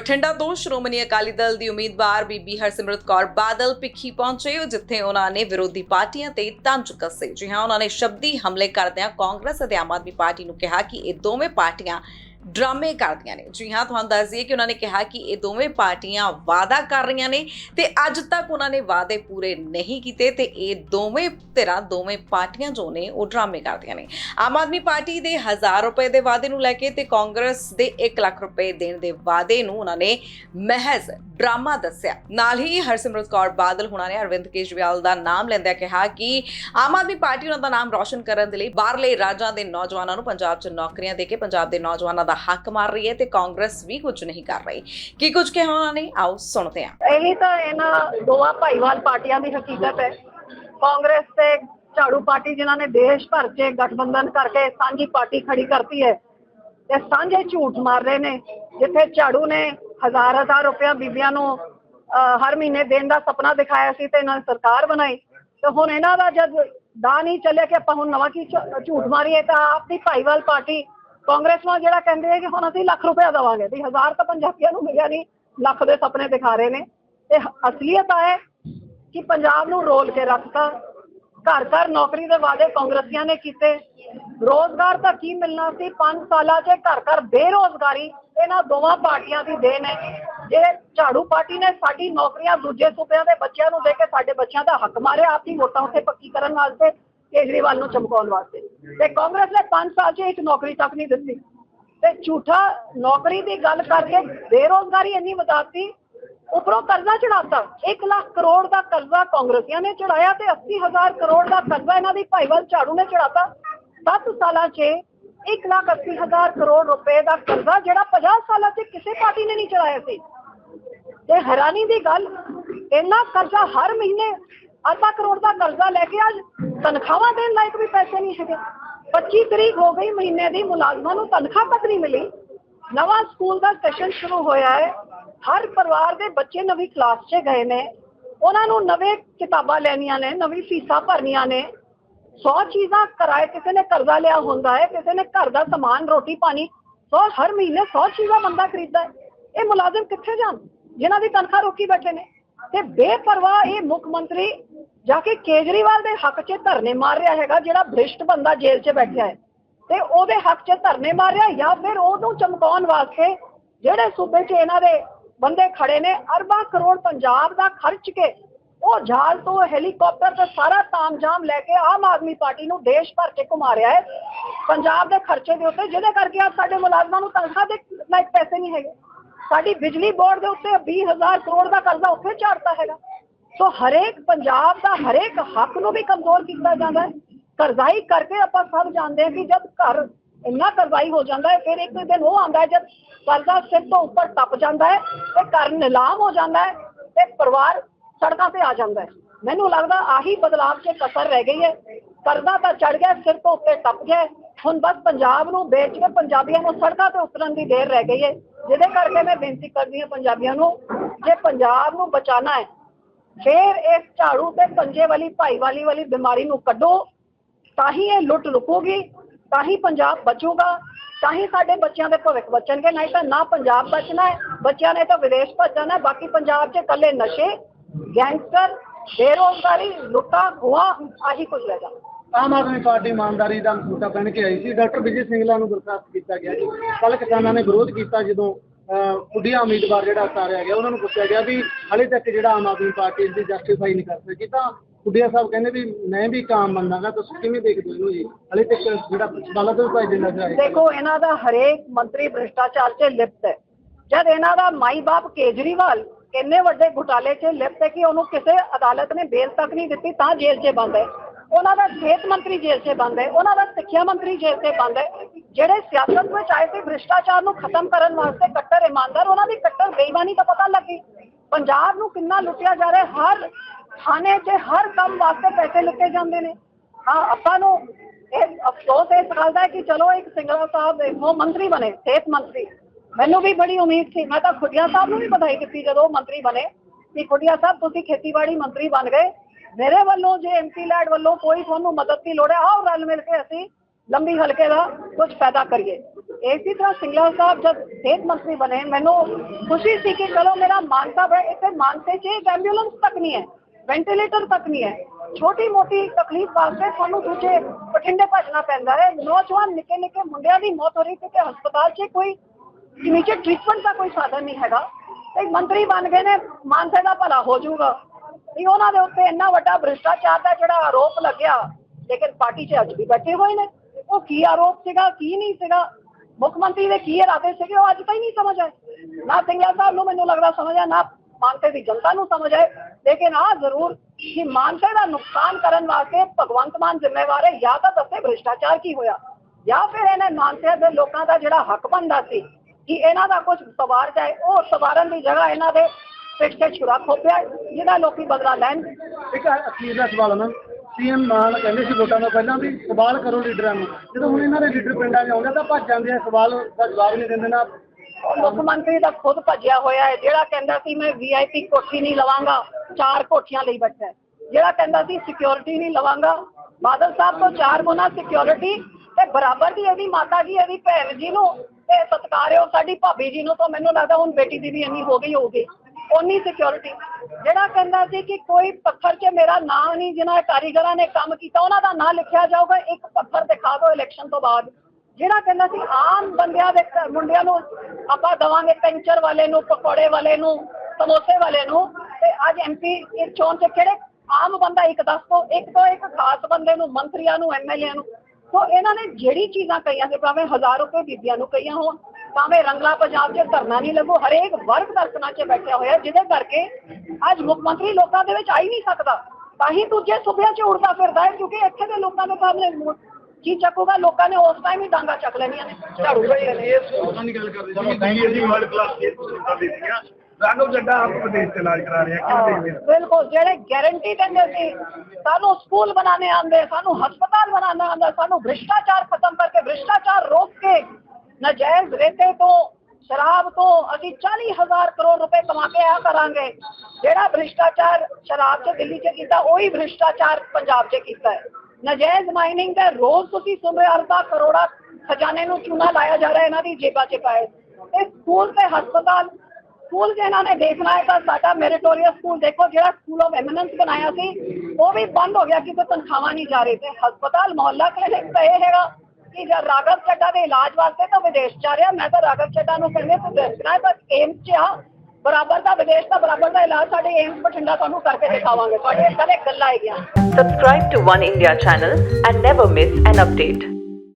ਬਠਿੰਡਾ ਤੋਂ ਸ਼੍ਰੋਮਣੀ ਅਕਾਲੀ ਦਲ ਦੀ ਉਮੀਦਵਾਰ ਬੀਬੀ ਹਰਸਿਮਰਤ ਕੌਰ ਬਾਦਲ ਭਿੱਖੀ ਪਹੁੰਚੇ ਜਿੱਥੇ ਉਹਨਾਂ ਨੇ ਵਿਰੋਧੀ ਪਾਰਟੀਆਂ ਤੇ ਤੰਜ ਕੱਸੇ। ਜੀ ਉਹਨਾਂ ਨੇ ਸ਼ਬਦੀ ਹਮਲੇ ਕਰਦਿਆਂ ਕਾਂਗਰਸ ਅਤੇ ਆਮ ਆਦਮੀ ਪਾਰਟੀ ਨੂੰ ਕਿਹਾ ਕਿ ਇਹ ਦੋਵੇਂ ਪਾਰਟੀਆਂ ਡਰਾਮੇ ਕਰਦੀਆਂ ਨੇ। ਜੀ ਹਾਂ, ਤੁਹਾਨੂੰ ਦੱਸ ਦਈਏ ਕਿ ਉਹਨਾਂ ਨੇ ਕਿਹਾ ਕਿ ਇਹ ਦੋਵੇਂ ਪਾਰਟੀਆਂ ਵਾਅਦਾ ਕਰ ਰਹੀਆਂ ਨੇ ਤੇ ਅੱਜ ਤੱਕ ਉਹਨਾਂ ਨੇ ਵਾਅਦੇ ਪੂਰੇ ਨਹੀਂ ਕੀਤੇ ਤੇ ਇਹ ਦੋਵੇਂ ਧਿਰਾਂ, ਦੋਵੇਂ ਪਾਰਟੀਆਂ ਜੋ ਨੇ, ਉਹ ਡਰਾਮੇ ਕਰਦੀਆਂ ਨੇ। ਆਮ ਆਦਮੀ ਪਾਰਟੀ ਦੇ 1000 ਰੁਪਏ ਦੇ ਵਾਅਦੇ ਨੂੰ ਲੈ ਕੇ ਤੇ ਕਾਂਗਰਸ ਦੇ 1 ਲੱਖ ਰੁਪਏ ਦੇਣ ਦੇ ਵਾਅਦੇ ਨੂੰ ਉਹਨਾਂ ਨੇ ਮਹਿਜ਼ ਡਰਾਮਾ ਦੱਸਿਆ। ਨਾਲ ਹੀ ਹਰਸਿਮਰਤ ਕੌਰ ਬਾਦਲ ਹੁਣਾਂ ਨੇ ਅਰਵਿੰਦ ਕੇਜਰੀਵਾਲ ਦਾ ਨਾਮ ਲੈਂਦਿਆਂ ਕਿਹਾ ਕਿ ਆਮ ਆਦਮੀ ਪਾਰਟੀ ਉਹਨਾਂ ਦਾ ਨਾਮ ਰੌਸ਼ਨ ਕਰਨ ਦੇ ਲਈ ਬਾਹਰਲੇ ਰਾਜਾਂ ਦੇ ਨੌਜਵਾਨਾਂ ਨੂੰ ਪੰਜਾਬ 'ਚ ਨੌਕਰੀਆਂ ਦੇ ਕੇ ਪੰਜਾਬ ਦੇ ਨੌਜਵਾਨਾਂ ਦਾ ਹੱਕ ਮਾਰ ਰਹੀ ਹੈ ਤੇ ਕਾਂਗਰਸ ਵੀ ਕੁਝ ਨਹੀਂ ਕਰ ਰਹੀ। ਕੀ ਕੁਝ ਕਿਹਾ ਉਹਨਾਂ ਨੇ? ਆਓ ਸੁਣਦੇ ਹਾਂ। ਇਹੀ ਤਾਂ ਇਹਨਾਂ ਦੋਵਾਂ ਭਾਈਵਾਲ ਪਾਰਟੀਆਂ ਦੀ ਹਕੀਕਤ ਹੈ। ਕਾਂਗਰਸ ਤੇ ਝਾੜੂ ਪਾਰਟੀ ਜਿਨ੍ਹਾਂ ਨੇ ਦੇਸ਼ ਭਰ 'ਚ ਗਠਬੰਧਨ ਕਰਕੇ ਸਾਂਝੀ ਪਾਰਟੀ ਖੜੀ ਕਰਤੀ ਹੈ ਤੇ ਸਾਂਝੇ ਝੂਠ ਮਾਰ ਰਹੇ ਨੇ, ਜਿੱਥੇ ਝਾੜੂ ਨੇ ਹਜ਼ਾਰ ਹਜ਼ਾਰ ਰੁਪਇਆ ਬੀਬੀਆਂ ਨੂੰ ਅਹ, ਹਰ ਮਹੀਨੇ ਦੇਣ ਦਾ ਸੁਪਨਾ ਦਿਖਾਇਆ ਸੀ ਤੇ ਇਹਨਾਂ ਨੇ ਸਰਕਾਰ ਬਣਾਈ। ਤੇ ਹੁਣ ਇਹਨਾਂ ਦਾ ਜਦ ਦਾ ਨਹੀਂ ਚੱਲਿਆ ਕਿ ਆਪਾਂ ਹੁਣ ਨਵਾਂ ਕੀ ਝੂਠ ਮਾਰੀਏ ਤਾਂ ਆਪਦੀ ਭਾਈਵਾਲ ਪਾਰਟੀ ਕਾਂਗਰਸ ਨੂੰ ਜਿਹੜਾ ਕਹਿੰਦੇ ਹੈ ਕਿ ਹੁਣ ਅਸੀਂ ਲੱਖ ਰੁਪਇਆ ਦੇਵਾਂਗੇ। ਵੀ ਹਜ਼ਾਰ ਤਾਂ ਪੰਜਾਬੀਆਂ ਨੂੰ ਮਿਲਿਆ ਨਹੀਂ ਲੱਖ ਦੇ ਸੁਪਨੇ ਦਿਖਾ ਰਹੇ ਨੇ। ਤੇ ਅਸਲੀਅਤ ਆ ਹੈ ਕਿ ਪੰਜਾਬ ਨੂੰ ਰੋਲ ਕੇ ਰੱਖਤਾ। ਘਰ ਘਰ ਨੌਕਰੀ ਦੇ ਵਾਅਦੇ ਕਾਂਗਰਸੀਆਂ ਨੇ ਕੀਤੇ। ਰੋਜ਼ਗਾਰ ਤਾਂ ਕੀ ਮਿਲਣਾ ਸੀ? 5 ਸਾਲਾਂ 'ਚ ਘਰ ਘਰ ਬੇਰੋਜ਼ਗਾਰੀ ਇਹਨਾਂ ਦੋਵਾਂ ਪਾਰਟੀਆਂ ਦੀ ਦੇਣ ਹੈ। ਜੇ ਝਾੜੂ ਪਾਰਟੀ ਨੇ ਸਾਡੀ ਨੌਕਰੀਆਂ ਦੂਜੇ ਸੂਬਿਆਂ ਦੇ ਬੱਚਿਆਂ ਨੂੰ ਦੇ ਕੇ ਸਾਡੇ ਬੱਚਿਆਂ ਦਾ ਹੱਕ ਮਾਰਿਆ। ਆਪਣੀ ਵੋਟਾਂ ਉੱਤੇ ਪੱਕੀ ਕਰਨ ਵਾਸਤੇ, ਕੇਜਰੀਵਾਲ ਨੂੰ ਚਮਕਾਉਣ ਵਾਸਤੇ। ਤੇ ਕਾਂਗਰਸ ਨੇ 5 ਸਾਲ 'ਚ ਇੱਕ ਨੌਕਰੀ ਤੱਕ ਨਹੀਂ ਦਿੱਤੀ। ਤੇ ਝੂਠਾ ਨੌਕਰੀ ਦੀ ਗੱਲ ਕਰਕੇ ਬੇਰੋਜ਼ਗਾਰੀ ਇੰਨੀ ਵਧਾਤੀ ਉਪਰੋਂ ਕਰਜ਼ਾ ਚੜਾਤਾ 1 ਲੱਖ ਕਰੋੜ ਦਾ ਕਰਜ਼ਾ ਕਾਂਗਰਸੀਆਂ ਨੇ ਚੜਾਇਆ ਤੇ 80000 ਕਰੋੜ ਦਾ ਕਰਜ਼ਾ ਇਹਨਾਂ ਦੀ ਭਾਈਵਾਲ ਝਾੜੂ ਨੇ ਚੜਾਤਾ 7 ਸਾਲਾਂ 'ਚ 1 ਲੱਖ 80000 ਕਰੋੜ ਰੁਪਏ ਦਾ ਕਰਜ਼ਾ ਜਿਹੜਾ 50 ਸਾਲਾਂ 'ਚ ਕਿਸੇ ਪਾਰਟੀ ਨੇ ਨਹੀਂ ਚੜਾਇਆ ਸੀ। ਤੇ ਹੈਰਾਨੀ ਦੀ ਗੱਲ, ਇੰਨਾ ਕਰਜ਼ਾ ਹਰ ਮਹੀਨੇ ਅਰਬਾਂ ਕਰੋੜ ਦਾ ਕਰਜ਼ਾ ਲੈ ਕੇ ਅੱਜ ਤਨਖਾਹਾਂ ਦੇਣ ਲਾਇਕ ਵੀ ਪੈਸੇ ਨਹੀਂ ਹੈਗੇ। 25 ਤਰੀਕ ਹੋ ਗਈ, ਮਹੀਨੇ ਦੀ ਮੁਲਾਜ਼ਮਾਂ ਨੂੰ ਤਨਖਾਹ ਤੱਕ ਨਹੀਂ ਮਿਲੀ। ਨਵਾਂ ਸਕੂਲ ਦਾ ਸੈਸ਼ਨ ਸ਼ੁਰੂ ਹੋਇਆ ਹੈ। ਹਰ ਪਰਿਵਾਰ ਦੇ ਬੱਚੇ ਨਵੀਂ ਕਲਾਸ 'ਚ ਗਏ ਨੇ। ਉਹਨਾਂ ਨੂੰ ਨਵੇਂ ਕਿਤਾਬਾਂ ਲੈਣੀਆਂ ਨੇ, ਨਵੀਂ ਫੀਸਾਂ ਭਰਨੀਆਂ ਨੇ। 100 ਚੀਜ਼ਾਂ ਕਰਾਏ ਕਿਸੇ ਨੇ ਕਰਜ਼ਾ ਲਿਆ ਹੁੰਦਾ ਹੈ, ਕਿਸੇ ਨੇ ਘਰ ਦਾ ਸਮਾਨ, ਰੋਟੀ ਪਾਣੀ, ਸੋ ਹਰ ਮਹੀਨੇ 100 ਚੀਜ਼ਾਂ ਬੰਦਾ ਖਰੀਦਦਾ ਇਹ ਮੁਲਾਜ਼ਮ ਕਿੱਥੇ ਜਾਣ? ਜਿਨ੍ਹਾਂ ਦੀ ਤਨਖਾਹ ਰੋਕੀ ਬੈਠੇ ਨੇ। ਤੇ ਬੇਪਰਵਾਹ ਇਹ ਮੁੱਖ ਮੰਤਰੀ ਜਾ ਕੇ ਕੇਜਰੀਵਾਲ ਦੇ ਹੱਕ 'ਚ ਧਰਨੇ ਮਾਰ ਰਿਹਾ ਹੈਗਾ, ਜਿਹੜਾ ਭ੍ਰਿਸ਼ਟ ਬੰਦਾ ਜੇਲ੍ਹ 'ਚ ਬੈਠਿਆ ਹੈ। ਤੇ ਉਹਦੇ ਹੱਕ 'ਚ ਧਰਨੇ ਮਾਰ ਰਿਹਾ ਜਾਂ ਫਿਰ ਉਹਨੂੰ ਚਮਕਾਉਣ ਵਾਸਤੇ ਜਿਹੜੇ ਸੂਬੇ 'ਚ ਇਹਨਾਂ ਦੇ ਬੰਦੇ ਖੜੇ ਨੇ, ਅਰਬਾਂ ਕਰੋੜ ਪੰਜਾਬ ਦਾ ਖਰਚ ਕੇ ਉਹ ਜਹਾਜ਼ ਤੋਂ ਹੈਲੀਕਾਪਟਰ ਤੇ ਸਾਰਾ ਤਾਮਝਾਮ ਲੈ ਕੇ ਆਮ ਆਦਮੀ ਪਾਰਟੀ ਨੂੰ ਦੇਸ਼ ਭਰ ਕੇ ਘੁਮਾ ਰਿਹਾ ਹੈ। ਪੰਜਾਬ ਦੇ ਖਰਚੇ ਦੇ ਉੱਤੇ ਜਿਹਦੇ ਕਰਕੇ ਅੱਜ ਸਾਡੇ ਮੁਲਾਜ਼ਮਾਂ ਨੂੰ ਤਨਖਾਹ ਦੇ ਲਾਇਕ ਪੈਸੇ ਨਹੀਂ ਹੈਗੇ। ਸਾਡੀ ਬਿਜਲੀ ਬੋਰਡ ਦੇ ਉੱਤੇ 20000 ਕਰੋੜ ਦਾ ਕਰਜ਼ਾ ਉੱਥੇ ਝਾੜਤਾ ਹੈਗਾ। ਸੋ ਹਰੇਕ ਪੰਜਾਬ ਦਾ ਹਰੇਕ ਹੱਕ ਨੂੰ ਵੀ ਕਮਜ਼ੋਰ ਕੀਤਾ ਜਾਂਦਾ ਹੈ। ਕਰਜ਼ਾਈ ਕਰਕੇ ਆਪਾਂ ਸਭ ਜਾਣਦੇ ਹਾਂ ਕਿ ਜਦ ਘਰ ਇੰਨਾ ਕਰਜ਼ਾਈ ਹੋ ਜਾਂਦਾ ਹੈ, ਫਿਰ ਇੱਕ ਦਿਨ ਉਹ ਆਉਂਦਾ ਹੈ ਜਦ ਕਰਜ਼ਾ ਸਿਰ ਤੋਂ ਉੱਪਰ ਟੱਪ ਜਾਂਦਾ ਹੈ, ਤੇ ਘਰ ਨਿਲਾਮ ਹੋ ਜਾਂਦਾ ਹੈ, ਤੇ ਪਰਿਵਾਰ ਸੜਕਾਂ ਤੇ ਆ ਜਾਂਦਾ ਹੈ। ਮੈਨੂੰ ਲੱਗਦਾ ਆਹੀ ਬਦਲਾਵ 'ਚ ਕਸਰ ਰਹਿ ਗਈ ਹੈ। ਕਰਜ਼ਾ ਤਾਂ ਚੜ ਗਿਆ, ਸਿਰ ਤੋਂ ਉੱਤੇ ਟੱਪ ਗਿਆ ਹੁਣ ਬਸ ਪੰਜਾਬ ਨੂੰ ਵੇਚ ਕੇ ਪੰਜਾਬੀਆਂ ਨੂੰ ਸੜਕਾਂ ਤੇ ਉਤਰਨ ਦੀ ਦੇਰ ਰਹਿ ਗਈ ਹੈ। ਜਿਹਦੇ ਕਰਕੇ ਮੈਂ ਬੇਨਤੀ ਕਰਦੀ ਹਾਂ ਪੰਜਾਬੀਆਂ ਨੂੰ, ਜੇ ਪੰਜਾਬ ਨੂੰ ਬਚਾਉਣਾ ਹੈ, ਫਿਰ ਇਸ ਝਾੜੂ ਤੇ ਪੰਜੇ ਵਾਲੀ, ਭਾਈਵਾਲੀ ਵਾਲੀ ਬਿਮਾਰੀ ਨੂੰ ਕੱਢੋ, ਤਾਂ ਹੀ ਇਹ ਲੁੱਟ ਰੁਕੂਗੀ ਤਾਂ ਹੀ ਪੰਜਾਬ ਬਚੂਗਾ ਤਾਂ ਹੀ ਸਾਡੇ ਬੱਚਿਆਂ ਦੇ ਭਵਿੱਖ ਬਚਣਗੇ, ਨਹੀਂ ਤਾਂ ਨਾ ਪੰਜਾਬ ਬਚਣਾ ਹੈ, ਬੱਚਿਆਂ ਨੇ ਤਾਂ ਵਿਦੇਸ਼ ਭੱਜਣਾ ਹੈ, ਬਾਕੀ ਪੰਜਾਬ 'ਚ ਇਕੱਲੇ ਨਸ਼ੇ, ਗੈਂਗਸਟਰ, ਬੇਰੋਜ਼ਗਾਰੀ, ਲੁੱਟਾਂ ਖੋਆ ਆਹੀ ਕੁਝ ਰਹਿ ਜਾਣਾ ਆਮ ਆਦਮੀ ਪਾਰਟੀ ਇਮਾਨਦਾਰੀ ਦਾ ਮਸੂਤਾ ਪਹਿਨ ਕੇ ਆਈ ਸੀ, ਡਾਕਟਰ ਵਿਜੇ ਸਿੰਗਲਾ ਨੂੰ ਬਰਖਾਸਤ ਕੀਤਾ ਗਿਆ ਜੀ ਕੱਲ ਕਿਸਾਨਾਂ ਨੇ ਵਿਰੋਧ ਕੀਤਾ ਜਦੋਂ ਕੁੱਡੀਆਂ ਉਮੀਦਵਾਰ ਜਿਹੜਾ ਉਤਾਰਿਆ ਗਿਆ, ਉਹਨਾਂ ਨੂੰ ਪੁੱਛਿਆ ਗਿਆ ਵੀ ਹਾਲੇ ਤੱਕ ਜਿਹੜਾ ਆਮ ਆਦਮੀ ਪਾਰਟੀ ਇਸ ਦੀ ਜਸਟੀਫਾਈ ਨਹੀਂ ਕਰ ਸਕੀ, ਤਾਂ ਕੁੱਡੀਆਂ ਸਾਹਿਬ ਕਹਿੰਦੇ ਵੀ ਮੈਂ ਵੀ ਕਾਮ ਮੰਨਾਂਗਾ ਤੁਸੀਂ ਕਿਵੇਂ ਦੇਖਦੇ ਹੋ ਇਹਨੂੰ ਜੀ ਹਾਲੇ ਤੱਕ ਜਿਹੜਾ ਸਵਾਲਾਂ ਤੋਂ ਭਾਈ ਦਿੰਦਾ ਜਾ ਦੇਖੋ, ਇਹਨਾਂ ਦਾ ਹਰੇਕ ਮੰਤਰੀ ਭ੍ਰਿਸ਼ਟਾਚਾਰ 'ਚ ਲਿਪਤ ਹੈ। ਜਦ ਇਹਨਾਂ ਦਾ ਮਾਈ ਬਾਪ ਕੇਜਰੀਵਾਲ ਕਿੰਨੇ ਵੱਡੇ ਘੁਟਾਲੇ 'ਚ ਲਿਪਤ ਹੈ ਕਿ ਉਹਨੂੰ ਕਿਸੇ ਅਦਾਲਤ ਨੇ ਬੇਲ ਤੱਕ ਨਹੀਂ ਦਿੱਤੀ, ਤਾਂ ਜੇਲ੍ਹ 'ਚ ਬੰਦ ਹੈ। ਉਹਨਾਂ ਦਾ ਸਿਹਤ ਮੰਤਰੀ ਜੇਲ੍ਹ 'ਚ ਬੰਦ ਹੈ, ਉਹਨਾਂ ਦਾ ਸਿੱਖਿਆ ਮੰਤਰੀ ਜੇਲ੍ਹ 'ਚ ਬੰਦ ਹੈ। ਜਿਹੜੇ ਸਿਆਸਤ ਵਿੱਚ ਆਏ ਸੀ ਭ੍ਰਿਸ਼ਟਾਚਾਰ ਨੂੰ ਖਤਮ ਕਰਨ ਵਾਸਤੇ ਕੱਟਰ ਇਮਾਨਦਾਰ, ਉਹਨਾਂ ਦੀ ਕੱਟਰ ਬੇਈਮਾਨੀ ਦਾ ਪਤਾ ਲੱਗੀ ਪੰਜਾਬ ਨੂੰ ਕਿੰਨਾ ਲੁੱਟਿਆ ਜਾ ਰਿਹਾ, ਹਰ ਥਾਣੇ 'ਚ ਹਰ ਕੰਮ ਵਾਸਤੇ ਪੈਸੇ ਲੁੱਟੇ ਜਾਂਦੇ ਨੇ। ਹਾਂ, ਆਪਾਂ ਨੂੰ ਇਹ ਅਫਸੋਸ ਇਸ ਗੱਲ ਦਾ ਕਿ ਚਲੋ ਇੱਕ ਸਿੰਗਲਾ ਸਾਹਿਬ ਉਹ ਮੰਤਰੀ ਬਣੇ, ਸਿਹਤ ਮੰਤਰੀ। ਮੈਨੂੰ ਵੀ ਬੜੀ ਉਮੀਦ ਸੀ। ਮੈਂ ਤਾਂ ਖੁੱਡੀਆਂ ਸਾਹਿਬ ਨੂੰ ਵੀ ਵਧਾਈ ਦਿੱਤੀ ਜਦੋਂ ਉਹ ਮੰਤਰੀ ਬਣੇ ਕਿ ਖੁੱਡੀਆਂ ਸਾਹਿਬ, ਤੁਸੀਂ ਖੇਤੀਬਾੜੀ ਮੰਤਰੀ ਬਣ ਗਏ। ਮੇਰੇ ਵੱਲੋਂ ਜੇ ਐਮਪੀ ਲੈਡ ਵੱਲੋਂ ਕੋਈ ਤੁਹਾਨੂੰ ਮਦਦ ਦੀ ਲੋੜ ਹੈ, ਆਓ ਰਲ ਮਿਲ ਕੇ ਅਸੀਂ ਲੰਬੀ ਹਲਕੇ ਦਾ ਕੁਝ ਪੈਦਾ ਕਰੀਏ। ਇਸੇ ਤਰ੍ਹਾਂ ਸਿੰਗਲਾ ਸਾਹਿਬ ਜਦ ਸਿਹਤ ਮੰਤਰੀ ਬਣੇ, ਮੈਨੂੰ ਖੁਸ਼ੀ ਸੀ ਕਿ ਚਲੋ ਮੇਰਾ ਮਾਨਸਾ ਹੈ, ਇੱਥੇ ਮਾਨਸੇ 'ਚ ਇੱਕ ਐਂਬੂਲੈਂਸ ਤੱਕ ਨਹੀਂ ਹੈ। ਵੈਂਟੀਲੇਟਰ ਤੱਕ ਨਹੀਂ ਹੈ। ਛੋਟੀ ਮੋਟੀ ਤਕਲੀਫ ਵਾਸਤੇ ਸਾਨੂੰ ਦੂਜੇ ਬਠਿੰਡੇ ਭੱਜਣਾ ਪੈਂਦਾ ਹੈ। ਨੌਜਵਾਨ ਨਿੱਕੇ ਨਿੱਕੇ ਮੁੰਡਿਆਂ ਦੀ ਮੌਤ ਹੋ ਰਹੀ ਕਿਉਂਕਿ ਹਸਪਤਾਲ 'ਚ ਕੋਈ ਇਮੀਡੀਏਟ ਟ੍ਰੀਟਮੈਂਟ ਦਾ ਕੋਈ ਸਾਧਨ ਨਹੀਂ ਹੈਗਾ। ਤੇ ਮੰਤਰੀ ਬਣ ਗਏ ਨੇ, ਮਾਨਸੇ ਦਾ ਭਲਾ ਹੋ ਜਾਊਗਾ। ਵੀ ਉਹਨਾਂ ਦੇ ਉੱਤੇ ਇੰਨਾ ਵੱਡਾ ਭ੍ਰਿਸ਼ਟਾਚਾਰ ਦਾ ਜਿਹੜਾ ਆਰੋਪ ਲੱਗਿਆ, ਲੇਕਿਨ ਪਾਰਟੀ 'ਚ ਅੱਜ ਵੀ ਬੈਠੇ ਹੋਏ ਨੇ। ਉਹ ਕੀ ਆਰੋਪ ਸੀਗਾ, ਕੀ ਨਹੀਂ ਸੀਗਾ? ਮੁੱਖ ਮੰਤਰੀ ਦੇ ਕੀ ਇਰਾਦੇ ਸੀਗੇ, ਉਹ ਅੱਜ ਤਾਈਂ ਨਹੀਂ ਸਮਝ ਆਏ। ਨਾ ਸਿੰਘਲਾ ਸਾਹਿਬ ਨੂੰ ਮੈਨੂੰ ਲੱਗਦਾ ਸਮਝ ਆ ਨਾ ਮਾਨਸੇ ਦੀ ਜਨਤਾ ਨੂੰ ਸਮਝ ਆਏ। ਲੇਕਿਨ ਆ ਜ਼ਰੂਰ ਕਿ ਮਾਨਸੇ ਦਾ ਨੁਕਸਾਨ ਕਰਨ ਵਾਸਤੇ ਭਗਵੰਤ ਮਾਨ ਜ਼ਿੰਮੇਵਾਰ ਹੈ। ਜਾਂ ਤਾਂ ਦੱਸੇ ਭ੍ਰਿਸ਼ਟਾਚਾਰ ਕੀ ਹੋਇਆ, ਜਾਂ ਫਿਰ ਇਹਨਾਂ ਮਾਨਸੇ ਦੇ ਲੋਕਾਂ ਦਾ ਜਿਹੜਾ ਹੱਕ ਬਣਦਾ ਸੀ ਕਿ ਇਹਨਾਂ ਦਾ ਕੁਝ ਸਵਾਰ ਜਾਏ, ਉਹ ਸਵਾਰਨ ਦੀ ਜਗ੍ਹਾ ਇਹਨਾਂ ਦੇ ਪਿੱਛੇ ਤੇ ਛੁਰਾ ਖੋਪਿਆ, ਜਿਹਦਾ ਲੋਕੀ ਬਦਲਾ ਲੈਣ। ਇੱਕ ਅਖੀਰ ਦਾ ਸਵਾਲ ਨਾ। ਸੀਐਮ ਮਾਨ ਕਹਿੰਦੇ ਸੀ ਵੋਟਾਂ ਤੋਂ ਪਹਿਲਾਂ ਵੀ ਸਵਾਲ ਕਰੋ ਲੀਡਰਾਂ ਨੂੰ। ਜਦੋਂ ਹੁਣ ਇਹਨਾਂ ਦੇ ਲੀਡਰ ਪਿੰਡਾਂ 'ਚ ਆਉਂਦੇ ਤਾਂ ਭੱਜ ਜਾਂਦੇ ਆ। ਸਵਾਲ ਦਾ ਜਵਾਬ ਨਹੀਂ ਦਿੰਦੇ ਨਾ। ਮੁੱਖ ਮੰਤਰੀ ਦਾ ਖੁਦ ਭੱਜਿਆ ਹੋਇਆ ਹੈ, ਜਿਹੜਾ ਕਹਿੰਦਾ ਸੀ ਮੈਂ ਵੀਆਈਪੀ ਕੋਠੀ ਨਹੀਂ ਲਵਾਂਗਾ, ਚਾਰ ਕੋਠੀਆਂ ਲਈ ਬੈਠਾ ਜਿਹੜਾ ਕਹਿੰਦਾ ਸੀ ਸਿਕਿਉਰਿਟੀ ਨਹੀਂ ਲਵਾਂਗਾ, ਬਾਦਲ ਸਾਹਿਬ ਤੋਂ ਚਾਰ ਗੁਣਾ ਸਿਕਿਉਰਿਟੀ ਤੇ ਬਰਾਬਰ ਦੀ ਇਹਦੀ ਮਾਤਾ ਜੀ, ਇਹਦੀ ਭੈਣ ਜੀ ਨੂੰ ਤੇ ਸਤਕਾਰਿਓ ਸਾਡੀ ਭਾਬੀ ਜੀ ਨੂੰ ਤਾਂ ਮੈਨੂੰ ਲੱਗਦਾ ਹੁਣ ਬੇਟੀ ਦੀ ਵੀ ਇੰਨੀ ਹੋ ਗਈ ਹੋਊਗੀ। ਓਨੀ ਸਿਕਿਉਰਿਟੀ ਜਿਹੜਾ ਕਹਿੰਦਾ ਸੀ ਕਿ ਕੋਈ ਪੱਥਰ 'ਚ ਮੇਰਾ ਨਾਂ ਨਹੀਂ, ਜਿਨ੍ਹਾਂ ਕਾਰੀਗਰਾਂ ਨੇ ਕੰਮ ਕੀਤਾ, ਉਹਨਾਂ ਦਾ ਨਾਂ ਲਿਖਿਆ ਜਾਊਗਾ, ਇੱਕ ਪੱਥਰ ਦਿਖਾ ਦਿਓ ਇਲੈਕਸ਼ਨ ਤੋਂ ਬਾਅਦ। ਜਿਹੜਾ ਕਹਿੰਦਾ ਸੀ, ਆਮ ਬੰਦਿਆਂ ਦੇ ਮੁੰਡਿਆਂ ਨੂੰ ਆਪਾਂ ਦਵਾਂਗੇ ਪੈਂਚਰ ਵਾਲੇ ਨੂੰ, ਪਕੌੜੇ ਵਾਲੇ ਨੂੰ, ਸਮੋਸੇ ਵਾਲੇ ਨੂੰ, ਤੇ ਅੱਜ ਐਮਪੀ ਇਹ ਚੋਣ ਚ ਕਿਹੜੇ ਆਮ ਬੰਦਾ ਇੱਕ ਦੱਸ ਤੋਂ ਇੱਕ ਤੋਂ ਇੱਕ ਖਾਸ ਬੰਦੇ ਨੂੰ, ਮੰਤਰੀਆਂ ਨੂੰ ਐਮਐਲਏ ਨੂੰ। ਸੋ ਇਹਨਾਂ ਨੇ ਜਿਹੜੀ ਚੀਜ਼ਾਂ ਕਹੀਆਂ ਸੀ, ਭਾਵੇਂ ਹਜ਼ਾਰ ਰੁਪਏ ਬੀਬੀਆਂ ਨੂੰ ਕਹੀਆਂ ਹੋਣ, ਭਾਵੇਂ ਰੰਗਲਾ ਪੰਜਾਬ 'ਚ ਧਰਨਾ ਨਹੀਂ ਲੱਗੂ, ਹਰੇਕ ਵਰਗ ਦਰਸ਼ਨਾਂ 'ਚ ਬੈਠਿਆ ਹੋਇਆ, ਜਿਹਦੇ ਕਰਕੇ ਅੱਜ ਮੁੱਖ ਮੰਤਰੀ ਲੋਕਾਂ ਦੇ ਵਿੱਚ ਆ ਹੀ ਨਹੀਂ ਸਕਦਾ। ਤਾਂ ਹੀ ਦੂਜੇ ਸੂਬਿਆਂ 'ਚ ਉੜਦਾ ਫਿਰਦਾ ਹੈ, ਕਿਉਂਕਿ ਇੱਥੇ ਦੇ ਲੋਕਾਂ ਦੇ ਸਾਹਮਣੇ ਕੀ ਚੱਕੂਗਾ? ਲੋਕਾਂ ਨੇ ਉਸ ਟਾਈਮ ਹੀ ਡਾਂਗਾ ਚੱਕ ਲੈਣੀਆਂ ਨੇ। ਝਾੜੂ ਬੜੇ ਨੇ ਉਹਨਾਂ ਦੀ ਗੱਲ ਕਰਦੇ ਸੀ ਜੀ ਜੀ ਵਰਲਡ ਕਲਾਸ ਦੀ ਸੁਵਿਧਾ ਦੀ ਸੀਗਾ ਰਾਘਵ ਜੱਡਾ ਆਪ ਵਿਦੇਸ਼ ਤੇ ਇਲਾਜ ਕਰਾ ਰਿਹਾ ਕਿਵੇਂ ਦੇਖਦੇ ਬਿਲਕੁਲ ਜਿਹੜੇ ਗਾਰੰਟੀ ਦਿੰਦੇ ਸੀ ਸਾਨੂੰ ਸਕੂਲ ਬਣਾਉਣੇ ਆਉਂਦੇ ਸਾਨੂੰ ਹਸਪਤਾਲ ਬਣਾਉਣਾ ਆਉਂਦਾ ਸਾਨੂੰ ਭ੍ਰਿਸ਼ਟਾਚਾਰ ਖਤਮ ਕਰਕੇ ਭ੍ਰਿਸ਼ਟਾਚਾਰ ਰੋਕ ਕੇ ਨਜਾਇਜ਼ ਰੇਤੇ ਤੋਂ ਸ਼ਰਾਬ ਤੋਂ ਅਸੀਂ 40000 ਕਰੋੜ ਰੁਪਏ ਕਮਾ ਕੇ ਆ ਕਰਾਂਗੇ। ਜਿਹੜਾ ਭ੍ਰਿਸ਼ਟਾਚਾਰ ਸ਼ਰਾਬ 'ਚ ਦਿੱਲੀ 'ਚ ਕੀਤਾ ਉਹੀ ਭ੍ਰਿਸ਼ਟਾਚਾਰ ਪੰਜਾਬ 'ਚ ਕੀਤਾ ਹੈ। ਨਜਾਇਜ਼ ਮਾਈਨਿੰਗ ਦਾ ਰੋਜ਼ ਤੁਸੀਂ ਸੁਣ ਅਰਬਾਂ ਕਰੋੜਾਂ ਖਜ਼ਾਨੇ ਨੂੰ ਚੂਨਾ ਲਾਇਆ ਜਾ ਰਿਹਾ, ਇਹਨਾਂ ਦੀ ਜੇਬਾਂ 'ਚ ਪਾਏ। ਇਹ ਸਕੂਲ ਤੇ ਹਸਪਤਾਲ ਸਕੂਲ ਜੇ ਇਹਨਾਂ ਨੇ ਦੇਖਣਾ ਹੈ ਤਾਂ ਸਾਡਾ ਮੈਰੀਟੋਰੀਅਸ ਸਕੂਲ ਦੇਖੋ, ਜਿਹੜਾ ਸਕੂਲ ਆਫ ਐਮੀਨੈਂਸ ਬਣਾਇਆ ਸੀ, ਉਹ ਵੀ ਬੰਦ ਹੋ ਗਿਆ ਕਿਉਂਕਿ ਤਨਖਾਹਾਂ ਨਹੀਂ ਜਾ ਰਹੀ। ਤੇ ਹਸਪਤਾਲ ਮੁਹੱਲਾ ਕਲੀਨਿਕ ਤਾਂ ਇਹ ਹੈਗਾ ਕਿ ਜਦ ਰਾਘਵ ਚੱਡਾ ਦੇ ਇਲਾਜ ਵਾਸਤੇ ਤਾਂ ਵਿਦੇਸ਼ ਜਾ ਰਿਹਾ, ਮੈਂ ਤਾਂ ਰਾਘਵ ਚੱਡਾ ਨੂੰ ਕਹਿੰਦੇ ਤੂੰ ਦੇਖਣਾ ਤਾਂ ਏਮਸ 'ਚ ਆ। ਬਰਾਬਰ ਦਾ, ਵਿਦੇਸ਼ ਦਾ ਬਰਾਬਰ ਦਾ ਇਲਾਜ ਸਾਡੇ ਏਮਸ ਬਠਿੰਡਾ ਤੁਹਾਨੂੰ ਕਰਕੇ ਦਿਖਾਵਾਂਗੇ ਤੁਹਾਡੇ ਕਦੇ ਗੱਲਾਂ ਆਏਗੀਆਂ Subscribe to One India channel and never miss an update.